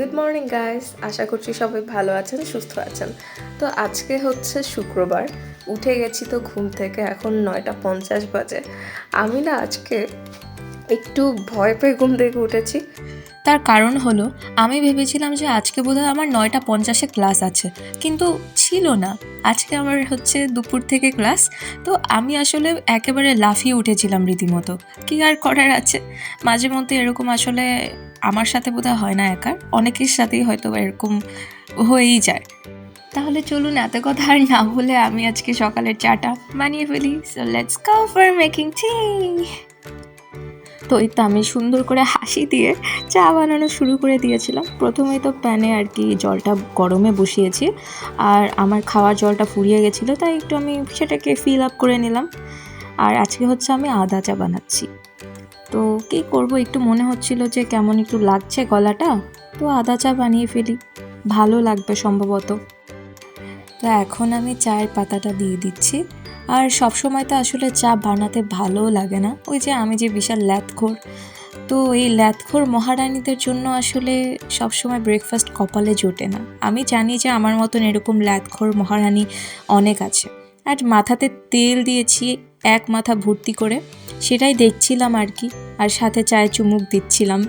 Good morning guys আশা করছি সবাই ভালো আছেন, সুস্থ আছেন। তো আজকে হচ্ছে শুক্রবার। উঠে গেছি তো ঘুম থেকে, এখন নয়টা পঞ্চাশ বাজে। আমি না আজকে একটু ভয় পেয়ে ঘুম থেকে উঠেছি। তার কারণ হলো, আমি ভেবেছিলাম যে আজকে বোধহয় আমার নয়টা পঞ্চাশে ক্লাস আছে, কিন্তু ছিল না। আজকে আমার হচ্ছে দুপুর থেকে ক্লাস, তো আমি আসলে একেবারে লাফিয়ে উঠেছিলাম রীতিমতো। কী আর করার আছে? মাঝে মধ্যে এরকম আসলে আমার সাথে বোধহয় হয় না একার, অনেকের সাথেই হয়তো এরকম হয়েই যায়। তাহলে চলুন, এত কথা আর না বলে আমি আজকে সকালের চাটা বানিয়ে ফেলি। So let's go for making tea তো এই তো আমি সুন্দর করে হাসি দিয়ে চা বানানো শুরু করে দিয়েছিলাম। প্রথমেই তো প্যানে আর কি জলটা গরমে বসিয়েছি আর আমার খাওয়ার জলটা ফুরিয়ে গেছিল, তাই একটু আমি সেটাকে ফিল আপ করে নিলাম। আর আজকে হচ্ছে আমি আদা চা বানাচ্ছি। তো কী করব, একটু মনে হচ্ছিল যে কেমন একটু লাগছে গলাটা, তো আদা চা বানিয়ে ফেলি, ভালো লাগবে সম্ভবত। তো এখন আমি চায়ের পাতাটা দিয়ে দিচ্ছি। আর সবসময় তো আসলে চা বানাতে ভালোও লাগে না। ওই যে আমি যে বিশাল ল্যাথখোর তো এই ল্যাথখোর মহারানীদের জন্য আসলে সবসময় ব্রেকফাস্ট কপালে জোটে না। আমি জানি যে আমার মতন এরকম ল্যাথখোর মহারানী অনেক আছে। আর মাথাতে তেল দিয়েছি এক মাথা ভর্তি করে সেটাই দেখছিলাম আর কি। আর সাথে চায়ে চুমুক দিচ্ছিলাম।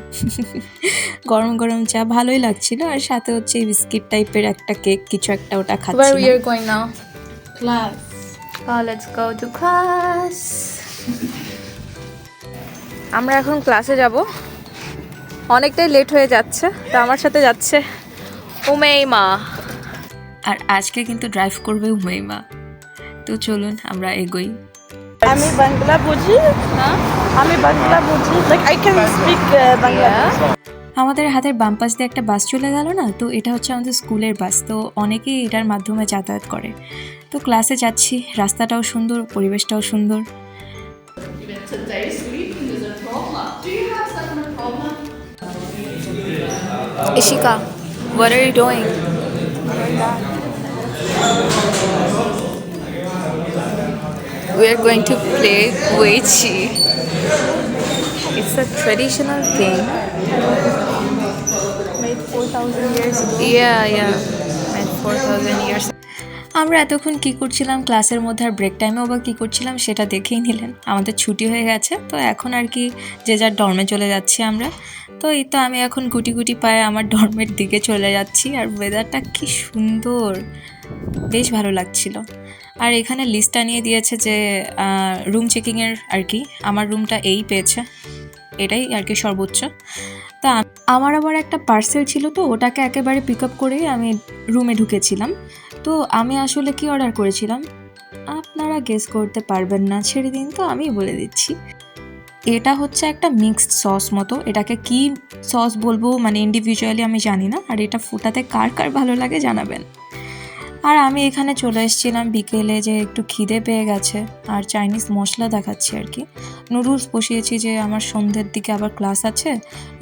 গরম গরম চা ভালোই লাগছিল আর সাথে হচ্ছে এই বিস্কিট টাইপের একটা কেক কিছু একটা ওটা খাচ্ছি Oh, let's go to class. আমরা এখন ক্লাসে যাব। অনেকটাই লেট হয়ে যাচ্ছে তো আমার সাথে যাচ্ছে উমেইমা। আর আজকে কিন্তু ড্রাইভ করবে উমাইমা। তো চলুন আমরা এগোই। আমি বাংলা বুঝি? আমি বাংলা বুঝি? Like I can speak Bangla আমাদের হাতের বাম পাশ দিয়ে একটা বাস চলে গেল না? তো এটা হচ্ছে আমাদের স্কুলের বাস তো অনেকেই এটার মাধ্যমে যাতায়াত করে। তো ক্লাসে যাচ্ছি রাস্তাটাও সুন্দর পরিবেশটাও সুন্দর Ishika, what are you doing? We are going to play Weichi. It's a traditional game. made 4000 years ago Yeah, yeah. Made 4,000 years আমরা এতক্ষণ কি করছিলাম? ক্লাসের মধ্যে আর ব্রেক টাইমেও বা কী করছিলাম সেটা দেখেই নিলেন। আমাদের ছুটি হয়ে গেছে, তো এখন আর কি যে যার ডর্মে চলে যাচ্ছি আমরা। তো এই তো আমি এখন গুটি গুটি পায়ে আমার ডর্মের দিকে চলে যাচ্ছি আর ওয়েদারটা কি সুন্দর! বেশ ভালো লাগছিল। আর এখানে লিস্টটা নিয়ে দিয়েছে যে রুম চেকিংয়ের আর কি, আমার রুমটা এই পেয়েছে। এটাই আর কি সর্বোচ্চ। তা আমার আবার একটা পার্সেল ছিল তো, ওটাকে একেবারে পিক আপ করেই আমি রুমে ঢুকেছিলাম। তো আমি আসলে কি অর্ডার করেছিলাম? আপনারা গেস করতে পারবেন না, ছেড়ে দিন তো আমি বলে দিচ্ছি। এটা হচ্ছে একটা মিক্সড সস মতো, এটাকে কি সস বলব মানে ইন্ডিভিজুয়ালি আমি জানি না, আর এটা ফোটাতে কার কার ভালো লাগে জানাবেন। আর আমি এখানে চলে এসেছিলাম বিকেলে যে একটু খিদে পেয়ে গেছে আর চাইনিজ মশলা দেখাচ্ছি আর কি। নুডলস বসিয়েছি যে আমার সন্ধ্যের দিকে আবার ক্লাস আছে,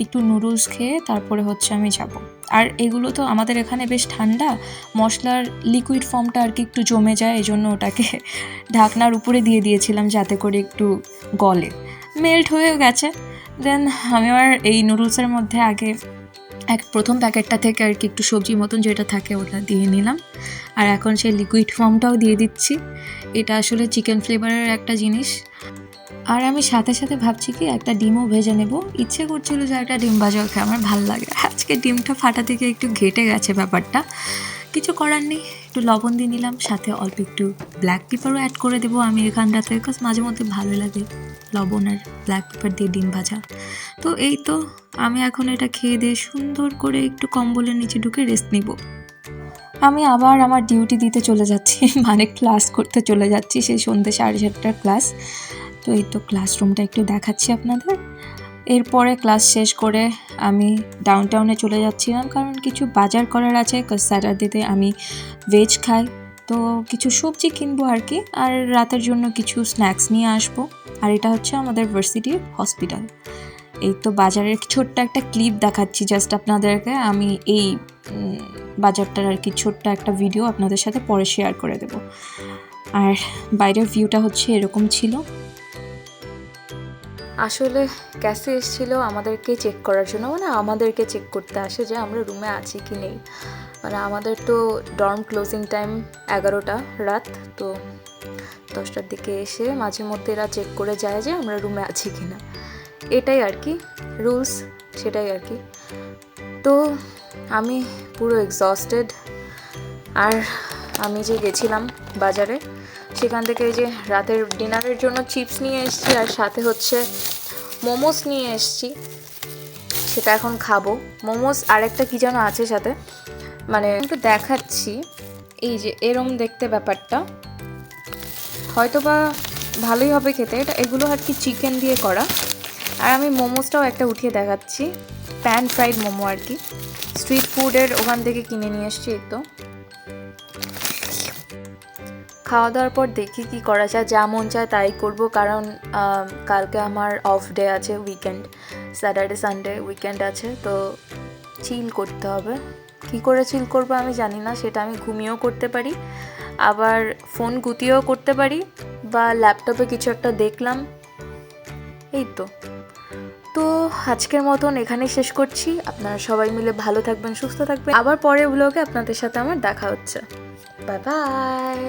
একটু নুডলস খেয়ে তারপরে হচ্ছে আমি যাব। আর এগুলো তো আমাদের এখানে বেশ ঠান্ডা, মশলার লিকুইড ফর্মটা আর কি একটু জমে যায় এই জন্য ওটাকে ঢাকনার উপরে দিয়ে দিয়েছিলাম যাতে করে একটু গলে। মেল্ট হয়েও গেছে। দেন আমি আমার এই নুডলসের মধ্যে আগে এক প্রথম প্যাকেটটা থেকে আর কি একটু সবজি মতন যেটা থাকে ওটা দিয়ে নিলাম। আর এখন সেই লিকুইড ফর্মটাও দিয়ে দিচ্ছি। এটা আসলে চিকেন ফ্লেভারের একটা জিনিস। আর আমি সাথে সাথে ভাবছি কি, একটা ডিমও ভেজে নেব। ইচ্ছে করছিল যে একটা ডিম ভাজাও খেয়ে আমার ভালো লাগে আজকে ডিমটা ফাটা থেকে একটু ঘেটে গেছে ব্যাপারটা। কিছু করার নেই। একটু লবণ দিয়ে নিলাম, সাথে অল্প একটু ব্ল্যাক পেপারও অ্যাড করে দেবো আমি এখানটাতে বিকজ মাঝে মধ্যে ভালো লাগে লবণ আর ব্ল্যাক পেপার দিয়ে ডিম ভাজা। তো এই তো, আমি এখন এটা খেয়ে দিয়ে সুন্দর করে একটু কম্বলের নিচে ঢুকে রেস্ট নিব। আমি আবার আমার ডিউটি দিতে চলে যাচ্ছি মানে ক্লাস করতে চলে যাচ্ছি, সেই সন্ধ্যে সাড়ে সাতটার ক্লাস তো এই তো ক্লাসরুমটা একটু দেখাচ্ছি আপনাদের। এরপরে ক্লাস শেষ করে আমি ডাউন টাউনে চলে যাচ্ছিলাম, কারণ কিছু বাজার করার আছে। স্যাটারডেতে আমি ভেজ খাই, তো কিছু সবজি কিনবো আর কি, আর রাতের জন্য কিছু স্ন্যাক্স নিয়ে আসব। আর এটা হচ্ছে আমাদের ভার্সিটির হসপিটাল এই তো বাজারের ছোট্ট একটা ক্লিপ দেখাচ্ছি জাস্ট আপনাদেরকে। আমি এই বাজারটার আর কি ছোট্ট একটা ভিডিও আপনাদের সাথে পরে শেয়ার করে দেব। আর বাইরের ভিউটা হচ্ছে এরকম ছিল। আসলে ক্যাসে এসেছিল আমাদেরকে চেক করার জন্য। মানে আমাদেরকে চেক করতে আসে যে আমরা রুমে আছি কি নেই। মানে আমাদের তো ডর্ম ক্লোজিং টাইম এগারোটা রাত, তো দশটার দিকে এসে মাঝে মধ্যে এরা চেক করে যায় যে আমরা রুমে আছি কি না। এটাই আর কি রুলস সেটাই আর কি। তো আমি পুরো এক্সস্টেড আর আমি যে গেছিলাম বাজারে, সেখান থেকে যে রাতের ডিনারের জন্য চিপস নিয়ে এসেছি আর সাথে হচ্ছে মোমোস নিয়ে এসেছি। সেটা এখন খাব। মোমোস আর একটা কী যেন আছে সাথে। মানে একটু দেখাচ্ছি। এই যে এরম দেখতে ব্যাপারটা। হয়তো বা ভালোই হবে খেতে। এটা এগুলো আর কি চিকেন দিয়ে করা। আর আমি মোমোসটাও একটা উঠিয়ে দেখাচ্ছি। প্যান ফ্রাইড মোমো আর কি। স্ট্রিট ফুডের ওখান থেকে কিনে নিয়ে এসেছি তো। খাওয়া দাওয়ার পর দেখি কি করা যায়, যা মন চায় তাই করব। কারণ কালকে আমার অফ ডে আছে উইকেন্ড স্যাটারডে সানডে উইকেন্ড আছে, তো চিল করতে হবে। কি করে চিল করব আমি জানি না, সেটা আমি ঘুমিয়েও করতে পারি, আবার ফোন গুতিয়েও করতে পারি, বা ল্যাপটপে কিছু একটা দেখলাম, এই তো। তো আজকের মতন এখানেই শেষ করছি, আপনারা সবাই মিলে ভালো থাকবেন, সুস্থ থাকবেন। আবার পরের ব্লগে আপনাদের সাথে আমার দেখা হচ্ছে। Bye bye